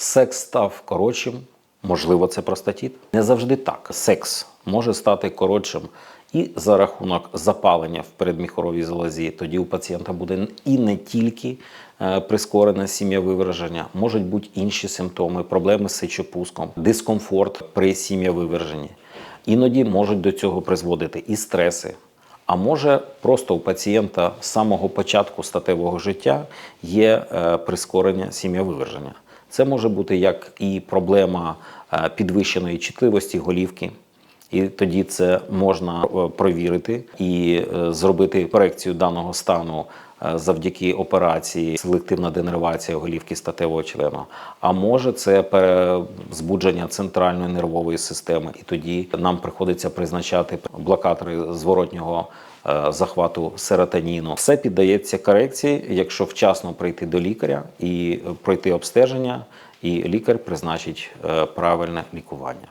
секс став коротшим, можливо, це простатіт. Не завжди так. Секс може стати коротшим і за рахунок запалення в передміхоровій залозі. Тоді у пацієнта буде і не тільки е, прискорене сім'явиверження, можуть бути інші симптоми, проблеми з сечопуском, дискомфорт при сім'явиверженні. Іноді можуть до цього призводити і стреси. А може, просто у пацієнта з самого початку статевого життя є е, прискорення сім'явиверження. Це може бути як і проблема е, підвищеної чутливості голівки. І тоді це можна е, провірити і е, зробити корекцію даного стану завдяки операції селективна денервація голівки статевого члену. А може це пере- збудження центральної нервової системи, і тоді нам приходиться призначати блокатори зворотнього захвату серотоніну. Все піддається корекції, якщо вчасно прийти до лікаря і е, пройти обстеження, і лікар призначить е, правильне лікування.